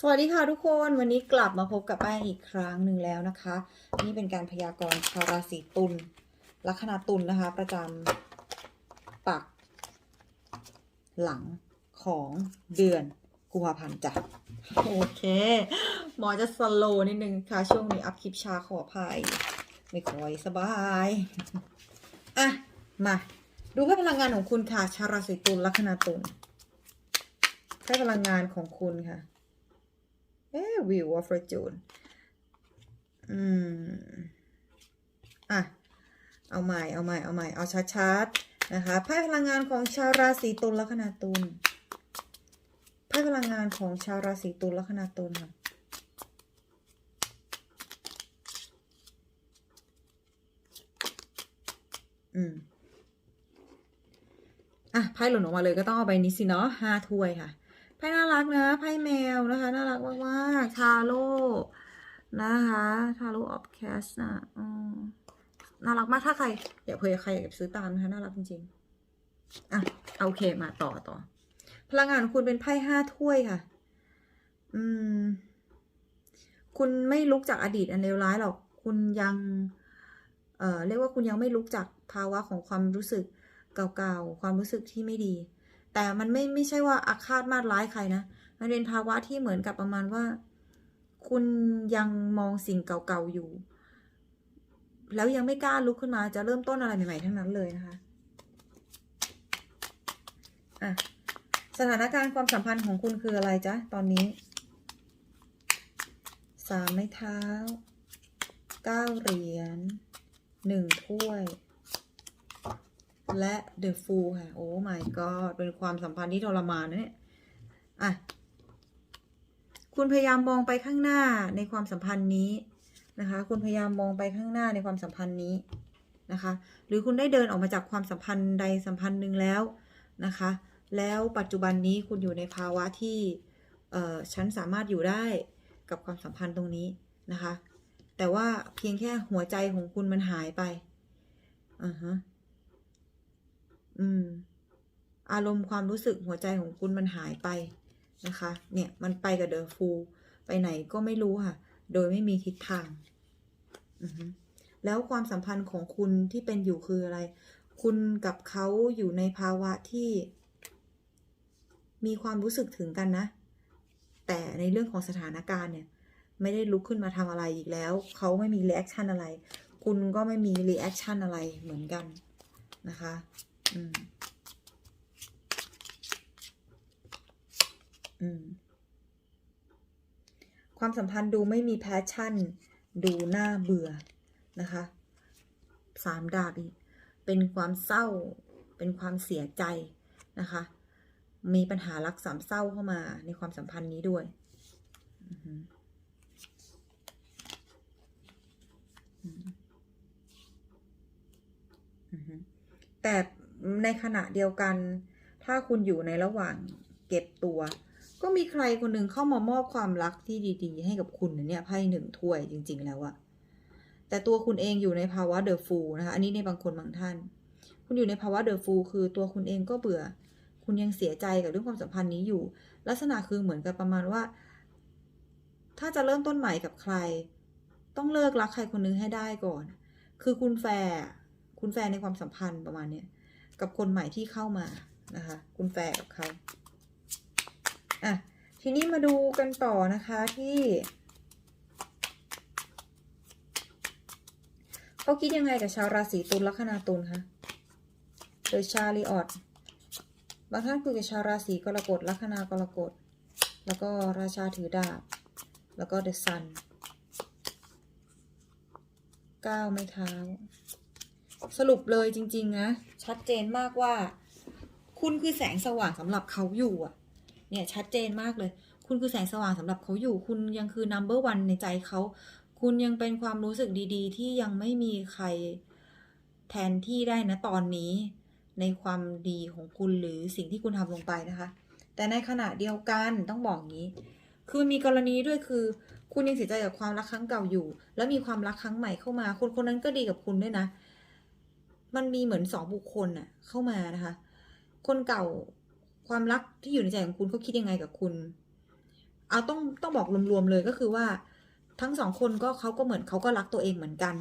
สวัสดีค่ะทุกคนวันนี้กลับมาพบกับแป้งอีกครั้งหนึ่งแล้วนะคะ นี่เป็นการพยากรณ์ชาวราศีตุลลัคนาตุลนะคะ ประจำปัก หลังของเดือนกุมภาพันธ์จ้ะโอเค หมอจะสโลว์นิดนึงค่ะ ช่วงนี้อัพคลิปชาขออภัย ไม่ค่อยสบายอะมาดูให้พลังงานของคุณค่ะ ชาวราศีตุลลัคนาตุลให้พลังงานของคุณค่ะ เอ๊วิว of fortune อืม อะ เอาใหม่ เอาใหม่ เอาใหม่ เอาชัดๆนะคะไพ่พลังงานของชาวราศีตุลลัคนาตุลไพ่พลังงานของชาวราศีตุลลัคนาตุลค่ะอืม อะไพ่หล่นออกมาเลยก็ต้องเอาใบนี้สิเนาะห้าถ้วยค่ะ ไพ่น่ารักนะไพ่แมวนะคะน่ารักมากๆทาโร่นะคะทาโร่ออฟแคสนะอืมน่ารักมากถ้าใครอยากเผื่อใครอยากซื้อตามนะคะน่ารักจริงๆอะโอเคมาต่อต่อ พลังงานของคุณเป็นไพ่ห้าถ้วยค่ะ อืม คุณไม่ลุกจากอดีตอันเลวร้ายหรอก คุณยัง เอ่อเรียกว่าคุณยังไม่ลุกจากภาวะของความรู้สึกเก่าๆความรู้สึกที่ไม่ดี แต่มันไม่ไม่ใช่ว่าอาฆาตมาดร้ายใครนะ มันเป็นภาวะที่เหมือนกับประมาณว่า คุณยังมองสิ่งเก่าๆอยู่ แล้วยังไม่กล้าลุกขึ้นมาจะเริ่มต้นอะไรใหม่ๆทั้งนั้นเลยนะคะอะสถานการณ์ความสัมพันธ์ของคุณคืออะไรจ๊ะ ตอนนี้สามไม้เท้าเก้าเหรียญหนึ่งถ้วย และ The Fool ค่ะ โอ้ my god เป็นความสัมพันธ์ที่ทรมานนะเนี่ย อะ คุณพยายามมองไปข้างหน้าในความสัมพันธ์นี้นะคะ คุณพยายามมองไปข้างหน้าในความสัมพันธ์นี้นะคะ หรือคุณได้เดินออกมาจากความสัมพันธ์ใดสัมพันธ์หนึ่งแล้วนะคะ แล้วปัจจุบันนี้คุณอยู่ในภาวะที่ เอ่อ ฉันสามารถอยู่ได้กับความสัมพันธ์ตรงนี้นะคะ แต่ว่าเพียงแค่หัวใจของคุณมันหายไปอ่าฮะ อืม อารมณ์ความรู้สึกหัวใจของคุณมันหายไปนะคะ เนี่ยมันไปกับเดอะฟูไปไหนก็ไม่รู้ค่ะ โดยไม่มีทิศทางแล้วความสัมพันธ์ของคุณที่เป็นอยู่คืออะไร คุณกับเขาอยู่ในภาวะที่ มีความรู้สึกถึงกันนะ แต่ในเรื่องของสถานการณ์เนี่ย ไม่ได้ลุกขึ้นมาทำอะไรอีกแล้ว เขาไม่มีรีแอคชั่นอะไร คุณก็ไม่มีรีแอคชั่นอะไรเหมือนกันนะคะ อืม อืม ความสัมพันธ์ดูไม่มีแพชชั่น ดูน่าเบื่อนะคะสามดาบอีก เป็นความเศร้า เป็นความเสียใจนะคะ มีปัญหารักสามเศร้าเข้ามาในความสัมพันธ์นี้ด้วยแต่ ในขณะเดียวกัน ถ้าคุณอยู่ในระหว่างเก็บตัว ก็มีใครคนหนึ่งเข้ามามอบความรักที่ดี ๆ ให้กับคุณนะเนี่ยไพ่หนึ่งถ้วยจริง ๆ แล้วอะแต่ตัวคุณเองอยู่ในภาวะเดอะฟูลนะคะ อันนี้ในบางคนบางท่าน คุณอยู่ในภาวะเดอะฟูลคือตัวคุณเองก็เบื่อ คุณยังเสียใจกับเรื่องความสัมพันธ์นี้อยู่ ลักษณะคือเหมือนกับประมาณว่า ถ้าจะเริ่มต้นใหม่กับใคร ต้องเลิกรักใครคนนึงให้ได้ก่อน คือคุณแฟร์คุณแฟร์ในความสัมพันธ์ประมาณเนี้ย กับคนใหม่ที่เข้ามานะคะ คุณแฟกับเขาอะทีนี้มาดูกันต่อนะคะที่เขาคิดยังไงกับชาวราศีตุลลัคนาตุลคะโดยชาลีออดบางท่านคุยกับชาวราศีกรกฎลัคนากรกฎแล้วก็ราชาถือดาบ แล้วก็เดอะซันก้าวไม่เท้า สรุปเลยจริง ๆ นะ ชัดเจนมากว่า คุณคือแสงสว่างสำหรับเขาอยู่อะ เนี่ยชัดเจนมากเลย คุณคือแสงสว่างสำหรับเขาอยู่ คุณยังคือ number one ในใจเขา คุณยังเป็นความรู้สึกดี ๆ ที่ยังไม่มีใครแทนที่ได้นะตอนนี้ ในความดีของคุณหรือสิ่งที่คุณทำลงไปนะคะ แต่ในขณะเดียวกันต้องบอกงี้ คือมีกรณีด้วยคือคุณยังเสียใจกับความรักครั้งเก่าอยู่ แล้วมีความรักครั้งใหม่เข้ามา คนคนนั้นก็ดีกับคุณด้วยนะ มันมีเหมือนสองบุคคลน่ะเข้ามานะคะ คนเก่าความรักที่อยู่ในใจของคุณเขาคิดยังไงกับคุณ เอาต้องต้องบอกรวมๆเลยก็คือว่า ทั้งสองคนก็เขาก็เหมือนเขาก็รักตัวเองเหมือนกัน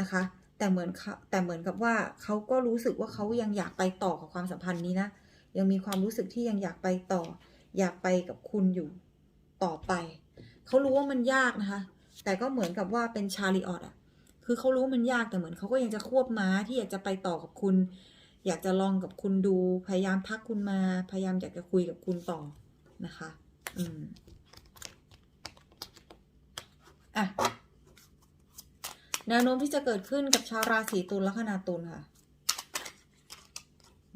นะคะ แต่เหมือนเขาแต่เหมือนกับว่าเขาก็รู้สึกว่าเขายังอยากไปต่อกับความสัมพันธ์นี้นะยังมีความรู้สึกที่ยังอยากไปต่อ อยากไปกับคุณอยู่ต่อไป เขารู้ว่ามันยากนะคะ แต่ก็เหมือนกับว่าเป็นชาลีออตอะ คือเขารู้ว่ามันยากแต่เหมือนเขาก็ยังจะควบม้าที่อยากจะไปต่อกับคุณ อยากจะลองกับคุณดู พยายามทักคุณมา พยายามอยากจะคุยกับคุณต่อนะคะ อืมอะแนวโน้มที่จะเกิดขึ้นกับชาวราศีตุลลัคนาตุลค่ะ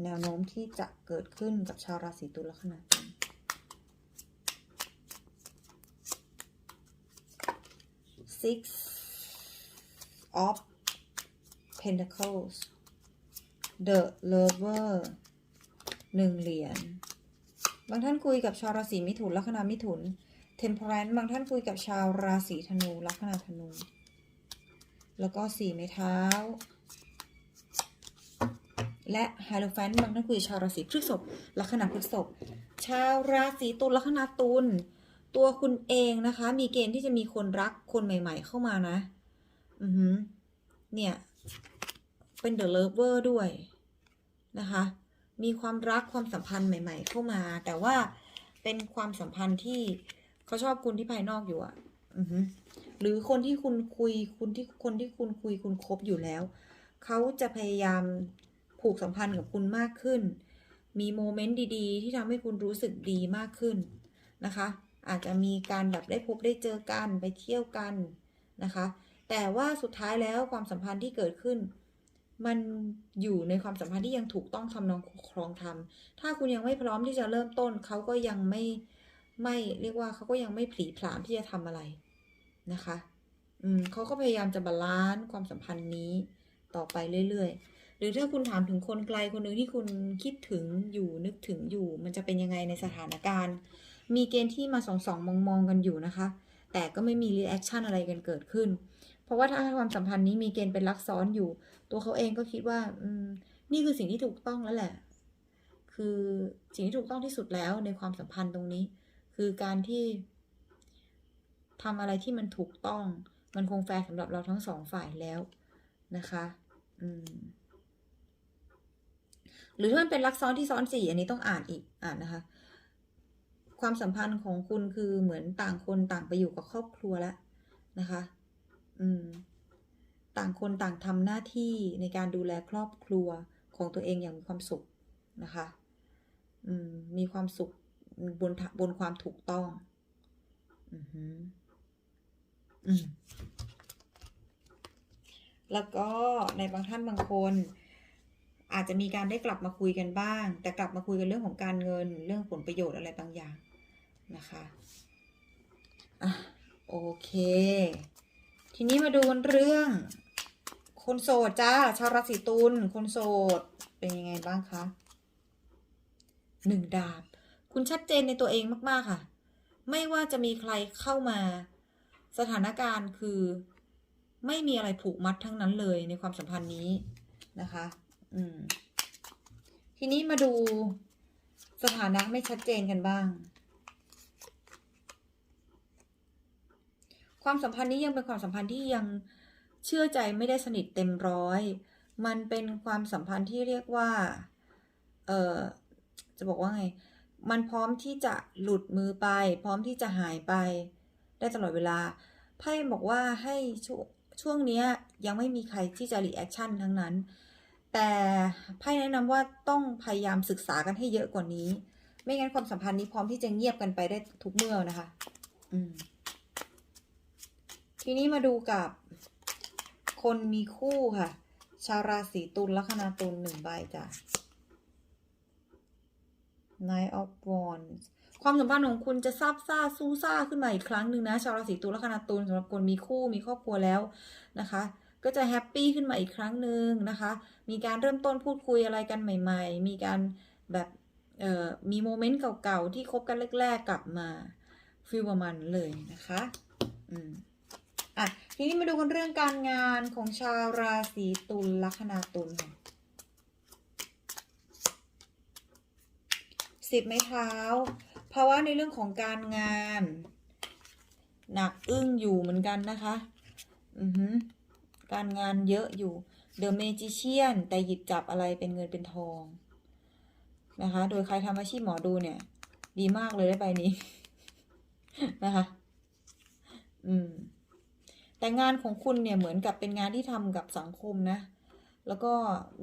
แนวโน้มที่จะเกิดขึ้นกับชาวราศีตุลลัคนาตุล six of pentacles the lover หนึ่งเหรียญ บางท่านคุยกับชาวราศีมิถุน ลัคนามิถุน temperance บางท่านคุยกับชาวราศีธนู ลัคนาธนู แล้วก็สี่ไม้เท้า และไฮโลแฟนบางท่านคุยกับชาวราศีพฤษภ ลัคนาพฤษภ ชาวราศีตุล ลัคนาตุล ตัวคุณเองนะคะ มีเกณฑ์ที่จะมีคนรักคนใหม่ ๆ เข้ามานะ อือหือเนี่ย เป็นเดอะเลิฟเวอร์ด้วยนะคะ มีความรักความสัมพันธ์ใหม่ ๆ เข้ามา แต่ว่าเป็นความสัมพันธ์ที่เขาชอบคุณที่ภายนอกอยู่อะอือหือหรือคนที่คุณคุยคุณที่คนที่คุณคุยคุณคบอยู่แล้ว เขาจะพยายามผูกสัมพันธ์กับคุณมากขึ้น มีโมเมนต์ดีๆ ที่ทำให้คุณรู้สึกดีมากขึ้นนะคะ อาจจะมีการแบบได้พบได้เจอกันไปเที่ยวกันนะคะ แต่ว่าสุดท้ายแล้วความสัมพันธ์ที่เกิดขึ้น มันอยู่ในความสัมพันธ์ที่ยังถูกต้องทำนองครองธรรมถ้าคุณยังไม่พร้อมที่จะเริ่มต้นเขาก็ยังไม่ไม่เรียกว่าเขาก็ยังไม่ผลีผลามที่จะทำอะไรนะคะ อืมเขาก็พยายามจะบาลานซ์ความสัมพันธ์นี้ต่อไปเรื่อยๆ หรือถ้าคุณถามถึงคนไกลคนหนึ่งที่คุณคิดถึงอยู่นึกถึงอยู่ มันจะเป็นยังไงในสถานการณ์ มีเกณฑ์ที่มาสองสองมองมองๆกันอยู่นะคะ แต่ก็ไม่มีรีแอคชั่นอะไรกันเกิดขึ้น เพราะว่าถ้าความสัมพันธ์นี้มีเกณฑ์เป็นรักซ้อนอยู่ ตัวเขาเองก็คิดว่า อืม นี่คือสิ่งที่ถูกต้องแล้วแหละ คือสิ่งที่ถูกต้องที่สุดแล้วในความสัมพันธ์ตรงนี้ คือการที่ทำอะไรที่มันถูกต้อง มันคงแฟร์สำหรับเราทั้งสองฝ่ายแล้วนะคะ อืม หรือถ้ามันเป็นรักซ้อนที่ซ้อนสี่อันนี้ต้องอ่านอีกอ่านนะคะ ความสัมพันธ์ของคุณคือเหมือนต่างคนต่างไปอยู่กับครอบครัวแล้วนะคะ ต่างคนต่างทำหน้าที่ในการดูแลครอบครัวของตัวเองอย่างมีความสุขนะคะมมีความสุขบนบนความถูกต้องอือหืออืมแล้วก็ในบางท่านบางคน อาจจะมีการได้กลับมาคุยกันบ้าง แต่กลับมาคุยกันเรื่องของการเงินเรื่องผลประโยชน์อะไรบางอย่างนะคะอะโอเค ทีนี้มาดูกันเรื่องคนโสดจ้าชาวราศีตุลคนโสดเป็นยังไงบ้างคะหนึ่งดาบ คุณชัดเจนในตัวเองมาก ๆ ค่ะ ไม่ว่าจะมีใครเข้ามา สถานการณ์คือ ไม่มีอะไรผูกมัดทั้งนั้นเลยในความสัมพันธ์นี้นะคะ อืม ทีนี้มาดูสถานะไม่ชัดเจนกันบ้าง ความสัมพันธ์นี้ยังเป็นความสัมพันธ์ที่ยังเชื่อใจไม่ได้สนิทเต็มร้อย มันเป็นความสัมพันธ์ที่เรียกว่า เออจะบอกว่าไง มันพร้อมที่จะหลุดมือไป พร้อมที่จะหายไป ได้ตลอดเวลา ไพ่บอกว่าให้ช่วงช่วงนี้ยยังไม่มีใครที่จะรีแอคชั่นทั้งนั้น แต่ไพ่แนะนำว่าต้องพยายามศึกษากันให้เยอะกว่านี้ ไม่งั้นความสัมพันธ์นี้พร้อมที่จะเงียบกันไปได้ทุกเมื่อนะคะ อืม ทีนี้มาดูกับคนมีคู่ค่ะ ชาวราศีตุลลัคนาตุลหนึ่งใบจ้ะ Nine of Wands ความสัมพันธ์ของคุณจะซาบซ่าซูซ่าขึ้นมาอีกครั้งหนึ่งนะ ชาวราศีตุลลัคนาตุลสำหรับคนมีคู่มีครอบครัวแล้วนะคะ ก็จะแฮปปี้ขึ้นมาอีกครั้งหนึ่งนะคะ มีการเริ่มต้นพูดคุยอะไรกันใหม่ ๆ มีการแบบมีโมเมนต์เก่าๆ ที่คบกันแรก ๆ กลับมาฟิลประมาณเลยนะคะ อืม อะทีนี้มาดูกันเรื่องการงานของชาวราศีตุลลัคนาตุลสิบไม้เท้าภาวะในเรื่องของการงาน หนักอึ้งอยู่เหมือนกันนะคะ อือหือการงานเยอะอยู่ The Magician แต่หยิบจับอะไรเป็นเงินเป็นทองนะคะ โดยใครทำอาชีพหมอดูเนี่ย ดีมากเลยได้ใบนี้ นะคะ อืม แต่งานของคุณเนี่ยเหมือนกับเป็นงานที่ทำกับสังคมนะ แล้วก็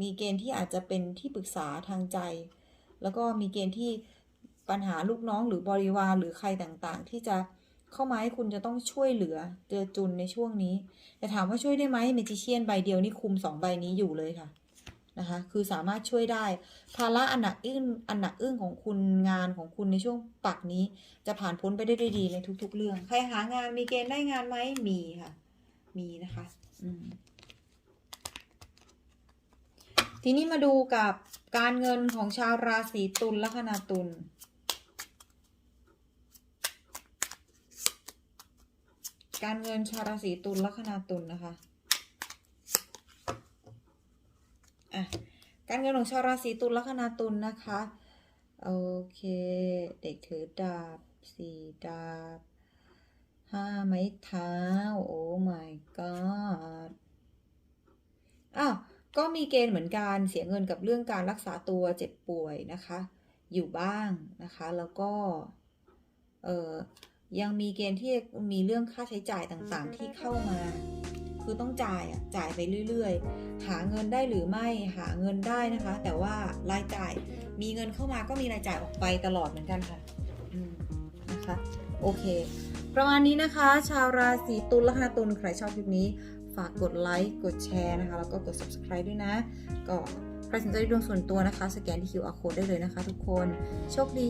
มีเกณฑ์ที่อาจจะเป็นที่ปรึกษาทางใจ แล้วก็มีเกณฑ์ที่ปัญหาลูกน้องหรือบริวารหรือใครต่างๆ ที่จะเข้ามาให้คุณจะต้องช่วยเหลือเจือจุนในช่วงนี้ แต่ถามว่าช่วยได้ไหมเมจิเชียนใบเดียวนี่คุมสองใบนี้อยู่เลยค่ะนะคะ คือสามารถช่วยได้ ภาระอันหนักอึ้งอันหนักอึ้งของคุณงานของคุณในช่วงปักนี้ จะผ่านพ้นไปได้ด้วยดีในทุก ๆ เรื่อง ใครหางานมีเกณฑ์ได้งานไหมมีค่ะ มีนะคะอืมทีนี้มาดูกับการเงินของชาวราศีตุลลัคนาตุลการเงินชาวราศีตุลลัคนาตุลนะคะอะการเงินของชาวราศีตุลลัคนาตุลนะคะ โอเค เด็กถือดาบสี่ดาบ ห้าไม้เท้า โอ้ my god อ้าวก็มีเกณฑ์เหมือนกันเสียเงินกับเรื่องการรักษาตัวเจ็บป่วยนะคะ อยู่บ้างนะคะ แล้วก็ เออยังมีเกณฑ์ที่มีเรื่องค่าใช้จ่ายต่างๆ ที่เข้ามา คือต้องจ่ายอะจ่ายไปเรื่อยๆ หาเงินได้หรือไม่หาเงินได้นะคะ แต่ว่ารายจ่ายมีเงินเข้ามาก็มีรายจ่ายออกไปตลอดเหมือนกันค่ะ อืมนะคะ โอเค ประมาณนี้นะคะ ชาวราศีตุลลัคนาตุลใครชอบคลิปนี้ ฝากกดไลค์กดแชร์นะคะ แล้วก็กด subscribe ด้วยนะ ก็ใครสนใจดวงส่วนตัวนะคะ สแกนที่ QR code ได้เลยนะคะ ทุกคน โชคดี